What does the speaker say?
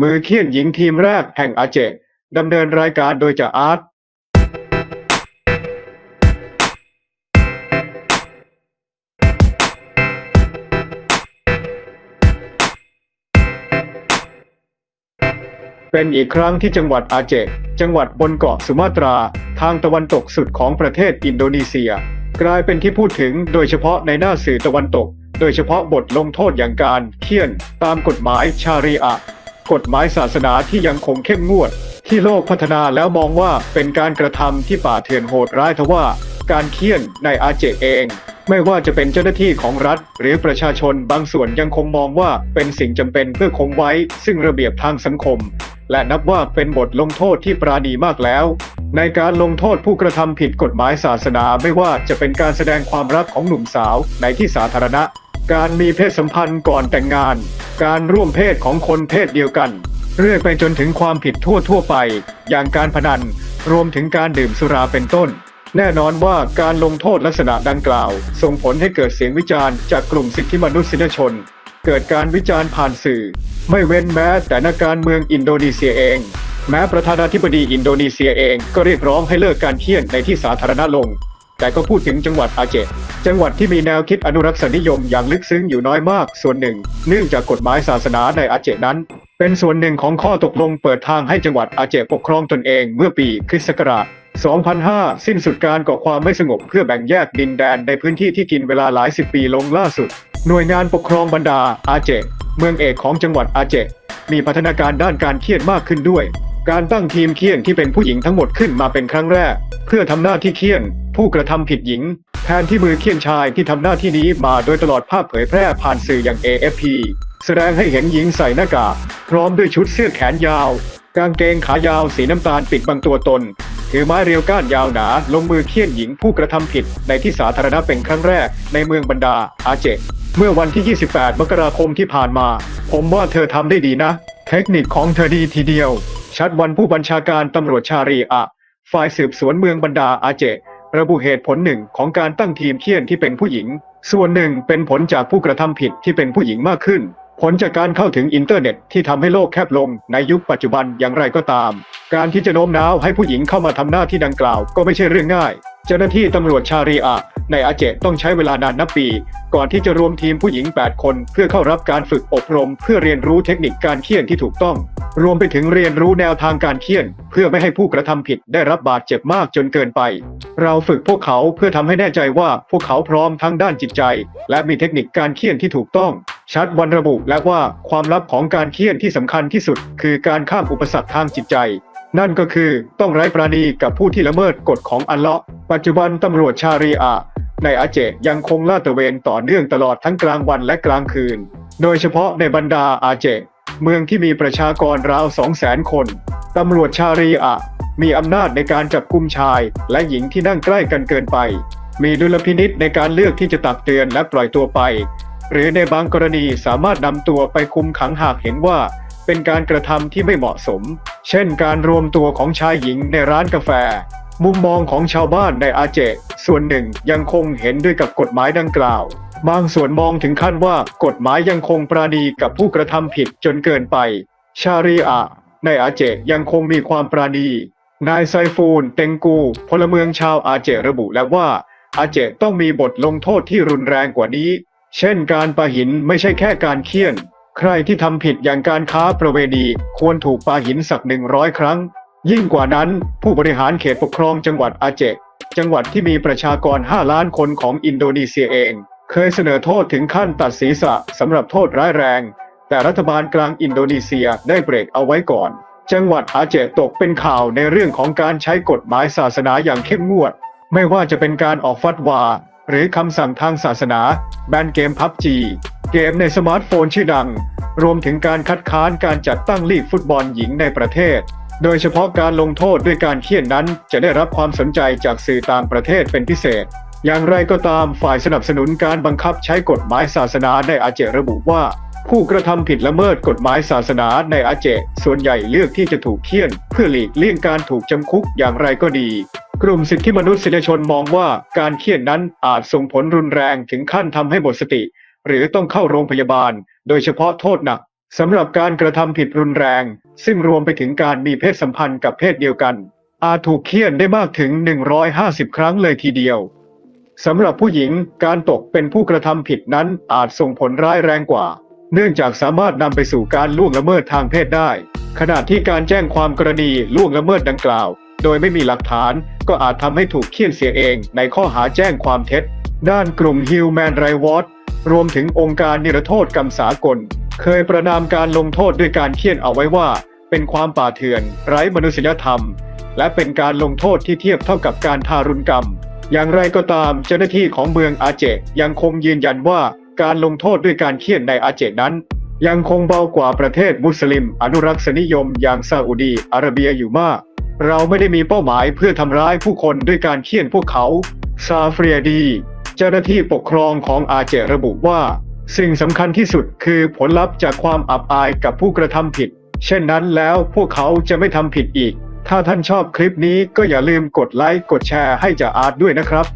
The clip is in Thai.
มือเคี่ยนหญิงทีมแรกแห่งอาเจดำเนินรายการโดยจ่าอาร์ตเป็นอีกครั้งที่จังหวัดอาเจจังหวัดบนเกาะสุมาตรา ทางตะวันตกสุดของประเทศอินโดนีเซีย กลายเป็นที่พูดถึงโดยเฉพาะในหน้าสื่อตะวันตก โดยเฉพาะบทลงโทษอย่างการเคี่ยนตามกฎหมายชารีอะ กฎหมายศาสนาที่ยังคงเข้มงวด ที่โลกพัฒนาแล้วมองว่าเป็นการกระทำที่ป่าเถื่อนโหดร้ายทว่าการเคี่ยนในอาเจเอง ไม่ว่าจะเป็นเจ้าหน้าที่ของรัฐ หรือประชาชนบางส่วนยังคงมองว่าเป็นสิ่งจำเป็นเพื่อคงไว้ ซึ่งระเบียบทางสังคม และนับว่าเป็นบทลงโทษที่ปราณีมากแล้ว ในการลงโทษผู้กระทำผิดกฎหมายศาสนาไม่ว่าจะเป็นการแสดงความรักของหนุ่มสาวในที่สาธารณะ การมีเพศสัมพันธ์ก่อนแต่งงาน การร่วมเพศของคนเพศเดียวกัน เรื่อยไปจนถึงความผิดทั่วทั่วไป อย่างการพนัน รวมถึงการดื่มสุราเป็นต้น แน่นอนว่าการลงโทษลักษณะดังกล่าว ส่งผลให้เกิดเสียงวิจารณ์จากกลุ่มสิทธิมนุษยชน เกิดการวิจารณ์ผ่านสื่อ ไม่เว้นแม้แต่นักการเมืองอินโดนีเซียเองแม้ประธานาธิบดีอินโดนีเซียเองก็เรียกร้องให้เลิกการเคี่ยนในที่สาธารณะลง แต่ก็พูดถึงจังหวัดอาเจจังหวัดที่มีแนวคิดอนุรักษนิยมอย่างลึกซึ้งอยู่น้อยมากส่วนหนึ่ง เนื่องจากกฎหมายศาสนาในอาเจนั้น เป็นส่วนหนึ่งของข้อตกลงเปิดทางให้จังหวัดอาเจปกครองตนเองเมื่อปีคริสต์ศักราช 2005 สิ้นสุดการก่อความไม่สงบเพื่อแบ่งแยกดินแดนในพื้นที่ที่กินเวลาหลายสิบปีลงล่าสุด หน่วยงานปกครองบรรดาอาเจ เมืองเอกของจังหวัดอาเจ มีพัฒนาการด้านการเครียนมากขึ้นด้วย การตั้งทีมเคี่ยนที่เป็นผู้หญิงทั้งหมดขึ้นมาเป็นครั้งแรก เพื่อทำหน้าที่เคี่ยน ผู้กระทำผิดหญิง แทนที่มือเคี่ยนชายที่ทำหน้าที่นี้มาโดยตลอดภาพเผยแพร่ผ่านสื่ออย่าง AFP แสดงให้เห็นหญิงใส่หน้ากากพร้อมด้วยชุดเสื้อแขนยาว กางเกงขายาวสีน้ำตาลปิดบังตัวตนถือไม้เรียวก้านยาวหนาลงมือเคี่ยนหญิงผู้กระทำผิดในที่สาธารณะเป็นครั้งแรกในเมืองบรรดาอาเจเมื่อวันที่ 28 มกราคมที่ผ่านมา ผมว่าเธอทำได้ดีนะ เทคนิคของเธอดีทีเดียว ชัดวันผู้บัญชาการตำรวจชารีอะ ฝ่ายสืบสวนเมืองบรรดาอาเจ ระบุเหตุผลหนึ่งของการตั้งทีมเคี่ยนที่เป็นผู้หญิง ส่วนหนึ่งเป็นผลจากผู้กระทำผิดที่เป็นผู้หญิงมากขึ้น ผลจากการเข้าถึงอินเทอร์เน็ตที่ทำให้โลกแคบลงในยุคปัจจุบันอย่างไรก็ตาม การที่จะโน้มน้าวให้ผู้หญิงเข้ามาทำหน้าที่ดังกล่าวก็ไม่ใช่เรื่องง่าย เจ้าหน้าที่ตำรวจชารีอะในอาเจต้องใช้เวลานานนับปี ก่อนที่จะรวมทีมผู้หญิง 8 คน เพื่อเข้ารับการฝึกอบรม เพื่อเรียนรู้เทคนิคการเคี่ยนที่ถูกต้อง รวมไปถึงเรียนรู้แนวทางการเคี่ยน เพื่อไม่ให้ผู้กระทำผิดได้รับบาดเจ็บมากจนเกินไป เราฝึกพวกเขาเพื่อทำให้แน่ใจว่าพวกเขาพร้อมทั้งด้านจิตใจ และมีเทคนิคการเคี่ยนที่ถูกต้อง ชัดวันระบุและว่าความลับของการเคี่ยนที่สำคัญที่สุด คือการข้ามอุปสรรคทางจิตใจ นั่นก็คือต้องไร้ปราณีกับผู้ที่ละเมิดกฎของอัลเลาะห์ปัจจุบันตำรวจชารีอะในอาเจยังคงลาดตระเวนต่อเนื่องตลอดทั้งกลางวันและกลางคืน โดยเฉพาะในบรรดาอาเจ เมืองที่มีประชากรราว200,000คน ตำรวจชารีอะมีอำนาจในการจับกุมชายและหญิงที่นั่งใกล้กันเกินไป มีดุลพินิษในการเลือกที่จะตักเตือนและปล่อยตัวไป หรือในบางกรณีสามารถนำตัวไปคุมขังหากเห็นว่า เป็นการกระทำที่ไม่เหมาะสม เช่นการรวมตัวของชายหญิงในร้านกาแฟ มุมมองของชาวบ้านในอาเจ ส่วนหนึ่งยังคงเห็นด้วยกับกฎหมายดังกล่าว บางส่วนมองถึงขั้นว่ากฎหมายยังคงปราณีกับผู้กระทำผิดจนเกินไป ชารีอะในอาเจยังคงมีความปราณี นายไซฟูนเต็งกู พลเมืองชาวอาเจระบุแล้วว่า อาเจต้องมีบทลงโทษที่รุนแรงกว่านี้ เช่นการปาหินไม่ใช่แค่การเคี่ยน ใครที่ทำผิดอย่างการค้าประเวณีควรถูกปาหินสักหนึ่งร้อยครั้ง ยิ่งกว่านั้นผู้บริหารเขตปกครองจังหวัดอาเจจังหวัดที่มีประชากร 5 ล้านคนของอินโดนีเซียเอง เคยเสนอโทษถึงขั้นตัดศีรษะสำหรับโทษร้ายแรง แต่รัฐบาลกลางอินโดนีเซียได้เบรกเอาไว้ก่อน จังหวัดอาเจตกเป็นข่าวในเรื่องของการใช้กฎหมายศาสนาอย่างเข้มงวด ไม่ว่าจะเป็นการออกฟัดวาหรือคำสั่งทางศาสนาแบนเกมพับจี เกมในสมาร์ทโฟนชื่อดัง รวมถึงการคัดค้านการจัดตั้งลีกฟุตบอลหญิงในประเทศ โดยเฉพาะการลงโทษด้วยการเคี่ยนนั้น จะได้รับความสนใจจากสื่อต่างประเทศเป็นพิเศษ อย่างไรก็ตามฝ่ายสนับสนุนการบังคับใช้กฎหมายศาสนาในอาเจระบุว่า ผู้กระทำผิดละเมิดกฎหมายศาสนาในอาเจ ส่วนใหญ่เลือกที่จะถูกเคี่ยน เพื่อหลีกเลี่ยงการถูกจำคุกอย่างไรก็ดีกลุ่มสิทธิมนุษยชนมองว่าการเคี่ยนนั้นอาจส่งผลรุนแรงถึงขั้นทำให้หมดสติ หรือต้องเข้าโรงพยาบาล โดยเฉพาะโทษหนักสำหรับการกระทำผิดรุนแรง ซึ่งรวมไปถึงการมีเพศสัมพันธ์กับเพศเดียวกัน อาจถูกเคี่ยนได้มากถึง 150 ครั้งเลยทีเดียวสำหรับผู้หญิงการตกเป็นผู้กระทำผิดนั้นอาจส่งผลร้ายแรงกว่า เนื่องจากสามารถนำไปสู่การล่วงละเมิดทางเพศได้ ขณะที่การแจ้งความกรณีล่วงละเมิดดังกล่าว โดยไม่มีหลักฐานก็อาจทำให้ถูกเคี่ยนเสียเองในข้อหาแจ้งความเท็จ ด้านกลุ่ม Human Rights Watch รวมถึงองค์การนิรโทษกรรมสากล เคยประนามการลงโทษด้วยการเคี่ยนเอาไว้ว่า เป็นความป่าเถื่อน ไร้มนุษยธรรม และเป็นการลงโทษที่เทียบเท่ากับการทารุณกรรม อย่างไรก็ตามเจ้าหน้าที่ของเมืองอาเจยังคงยืนยันว่าการลงโทษด้วยการเคี่ยนในอาเจนั้น ยังคงเบากว่าประเทศมุสลิม อนุรักษนิยมอย่างซาอุดีอาระเบียอยู่มาก เราไม่ได้มีเป้าหมายเพื่อทำร้ายผู้คนด้วยการเคี่ยนพวกเขาซาเฟรียดี เจ้าหน้าที่ปกครองของอาเจระบุว่า สิ่งสำคัญที่สุดคือผลลัพธ์จากความอับอายกับผู้กระทำผิด เช่นนั้นแล้วพวกเขาจะไม่ทำผิดอีก ถ้าท่านชอบคลิปนี้ก็อย่าลืมกดไลค์กดแชร์ให้จ่าอาร์ตด้วยนะครับ